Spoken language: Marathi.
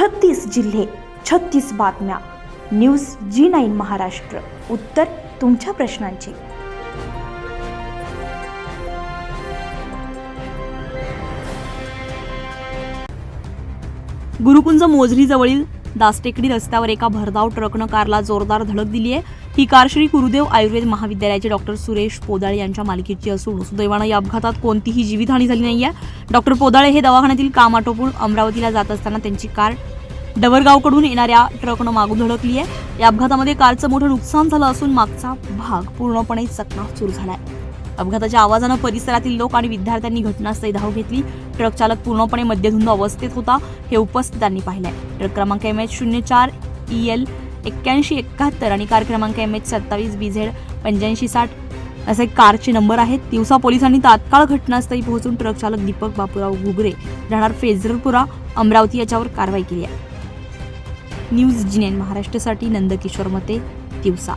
छत्तीस जिल्हे छत्तीस बातम्या. News G nine Maharashtra. उत्तर तुमच्या प्रश्नांची. गुरुकुंज मोझरीजवळील दासटेकडी रस्त्यावर एका भरधाव ट्रकनं कारला जोरदार धडक दिली आहे. ही कार श्री गुरुदेव आयुर्वेद महाविद्यालयाचे डॉक्टर सुरेश पोदाळे यांच्या मालकीची असून सुदैवानं या अपघातात कोणतीही जीवितहानी झाली नाही आहे डॉक्टर पोदाळे हे दवाखान्यातील काम आटोपून अमरावतीला जात असताना त्यांची कार डबरगावकडून येणाऱ्या ट्रकनं मागून धडकली आहे. या अपघातामध्ये कारचं मोठं नुकसान झालं असून मागचा भाग पूर्णपणे चकनाचूर आहे अपघाताच्या आवाजानं परिसरातील लोक आणि विद्यार्थ्यांनी घटनास्थळी धाव घेतली. ट्रक चालक पूर्णपणे मद्यधुंद अवस्थेत होता. हे उपस्थितांनी पाहिलंय. ट्रक क्रमांक एम एच शून्य चार ई एल एक्क्याऐंशी एकाहत्तर आणि कार क्रमांक एम एच सत्तावीस बी झेड पंच्याऐंशी साठ असे कारचे नंबर आहेत. दिवसा पोलिसांनी तात्काळ घटनास्थळी पोहोचून ट्रक चालक दीपक बापूराव घुगरे राहणार फेजरपुरा अमरावती याच्यावर कारवाई केली आहे. न्यूज जिनेन महाराष्ट्रासाठी नंदकिशोर मते दिवसा.